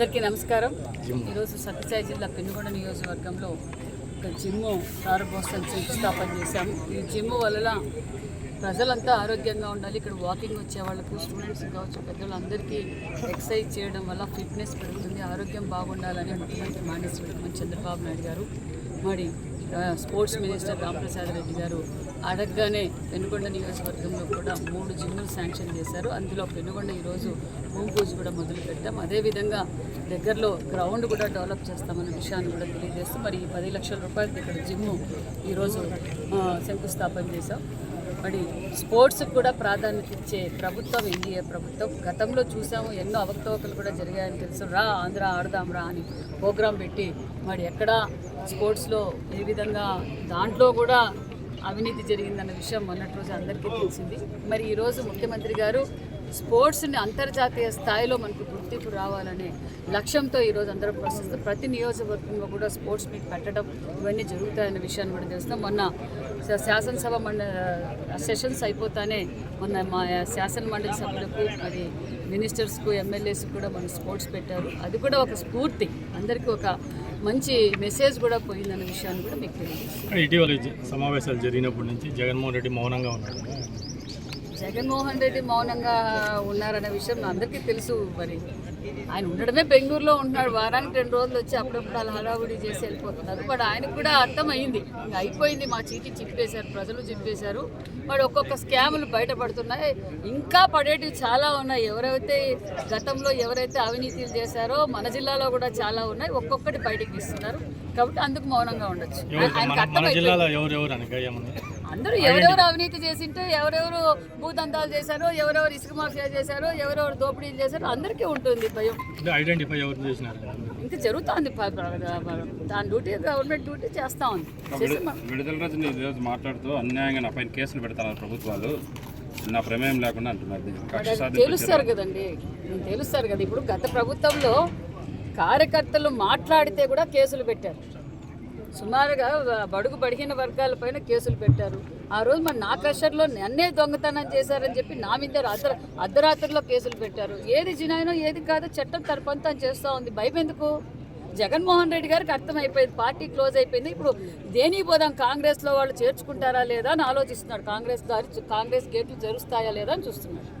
అందరికీ నమస్కారం. ఈరోజు సత్యసాయి జిల్లా పెనుగొండ నియోజకవర్గంలో ఒక జిమ్ ప్రారంభోత్సవం శంకుస్థాపన చేశాము ఈ జిమ్ వల్ల ప్రజలంతా ఆరోగ్యంగా ఉండాలి. ఇక్కడ వాకింగ్ వచ్చే వాళ్ళకు స్టూడెంట్స్ కావచ్చు పెద్దలందరికీ ఎక్సర్సైజ్ చేయడం వల్ల ఫిట్నెస్ పెరుగుతుంది ఆరోగ్యం బాగుండాలని ముఖ్యమంత్రి మానేశ్వర చంద్రబాబు నాయుడు గారు మరి స్పోర్ట్స్ మినిస్టర్ రామప్రసాద్ రెడ్డి గారు అడగగానే పెనుగొండ నియోజకవర్గంలో కూడా మూడు జిమ్లు శాంక్షన్ చేశారు. అందులో పెనుగొండ ఈరోజు భూమి పూజ కూడా మొదలు పెట్టాం. అదేవిధంగా దగ్గరలో గ్రౌండ్ కూడా డెవలప్ చేస్తామన్న విషయాన్ని కూడా తెలియజేస్తూ మరి ఈ పది లక్షల రూపాయలకి ఇక్కడ జిమ్ ఈరోజు శంకుస్థాపన చేశాం. మరి స్పోర్ట్స్కి కూడా ప్రాధాన్యత ఇచ్చే ప్రభుత్వం ఎన్డీఏ ప్రభుత్వం. గతంలో చూసాము ఎన్నో అవకతవకలు కూడా జరిగాయని తెలుసు. రా ఆంధ్ర ఆడదాం రా అని ప్రోగ్రాం పెట్టి మరి ఎక్కడ స్పోర్ట్స్లో ఏ విధంగా దాంట్లో కూడా అవినీతి జరిగిందన్న విషయం మొన్నటి రోజు అందరికీ తెలిసింది. మరి ఈరోజు ముఖ్యమంత్రి గారు స్పోర్ట్స్ని అంతర్జాతీయ స్థాయిలో మనకు గుర్తింపు రావాలనే లక్ష్యంతో ఈరోజు అందరం ప్రశ్నిస్తూ ప్రతి నియోజకవర్గంలో కూడా స్పోర్ట్స్ మీట్ పెట్టడం ఇవన్నీ జరుగుతాయన్న విషయాన్ని కూడా తెలుస్తున్నాం మొన్న శాసనసభ మండ సెషన్స్ అయిపోతానే మొన్న మా శాసన మండలి సభ్యులకు మరి మినిస్టర్స్కు ఎమ్మెల్యేస్కు కూడా మన స్పోర్ట్స్ పెట్టారు. అది కూడా ఒక స్ఫూర్తి. అందరికీ ఒక మంచి మెసేజ్ కూడా పోయిందన్న విషయాన్ని కూడా మీకు తెలియదు ఇటీవల సమావేశాలు జరిగినప్పటి నుంచి జగన్మోహన్ రెడ్డి మౌనంగా ఉన్నారు జగన్మోహన్ రెడ్డి మౌనంగా ఉన్నారనే విషయం అందరికీ తెలుసు మరి. ఆయన ఉండడమే బెంగళూరులో ఉంటున్నాడు. వారానికి రెండు రోజులు వచ్చి అప్పుడప్పుడు అలా హడావుడి చేసి వెళ్ళిపోతున్నారు. బట్ ఆయనకు కూడా అర్థమైంది. ఇంకా అయిపోయింది మా చీటి చింపేశారు ప్రజలు చింపేశారు. మరి ఒక్కొక్క స్కాములు బయటపడుతున్నాయి. ఇంకా పడేటివి చాలా ఉన్నాయి. ఎవరైతే గతంలో ఎవరైతే అవినీతిలు చేశారో మన జిల్లాలో కూడా చాలా ఉన్నాయి. ఒక్కొక్కటి బయటకు ఇస్తున్నారు కాబట్టి అందుకు మౌనంగా ఉండొచ్చు. ఆయనకు అర్థమైపోయింది. అందరూ ఎవరెవరు అవినీతి చేసింటే ఎవరెవరు భూదందాలు చేశారో ఎవరెవరు ఇసుక మాఫియా చేశారో ఎవరెవరు దోపిడీలు చేశారో అందరికీ ఉంటుంది భయం. ఐడెంటిఫై ఎవరు చేసినారు? ఇంకా జరుగుతుంది దాని డ్యూటీ గవర్నమెంట్ డ్యూటీ చేస్తా ఉంది. విడుదల రోజున ఈరోజు మాట్లాడుతూ అన్యాయంగా నా పైన కేసులు పెడతారు ప్రభుత్వాలు. నా ప్రమేయం లేకుండా అంటున్నారు దీన్ని. కక్ష సాధింపు తెలుస్తారు కదండి. తెలుస్తారు కదా ఇప్పుడు గత ప్రభుత్వంలో కార్యకర్తలు మాట్లాడితే కూడా కేసులు పెట్టారు. సుమారుగా బడుగు బడిగిన వర్గాలపైన కేసులు పెట్టారు. ఆ రోజు మన నా నన్నే దొంగతనం చేశారని చెప్పి నా మీద అర్ధ అర్ధరాత్రిలో కేసులు పెట్టారు. ఏది జినాయినో ఏది కాదో చట్టం తరపంతం చేస్తూ ఉంది. భయం ఎందుకు? జగన్మోహన్ రెడ్డి గారికి అర్థమైపోయింది. పార్టీ క్లోజ్ అయిపోయింది. ఇప్పుడు దేనికి పోదాం కాంగ్రెస్లో వాళ్ళు చేర్చుకుంటారా లేదా అని ఆలోచిస్తున్నాడు కాంగ్రెస్ దారి కాంగ్రెస్ గేట్లు జరుస్తాయా లేదా అని చూస్తున్నాడు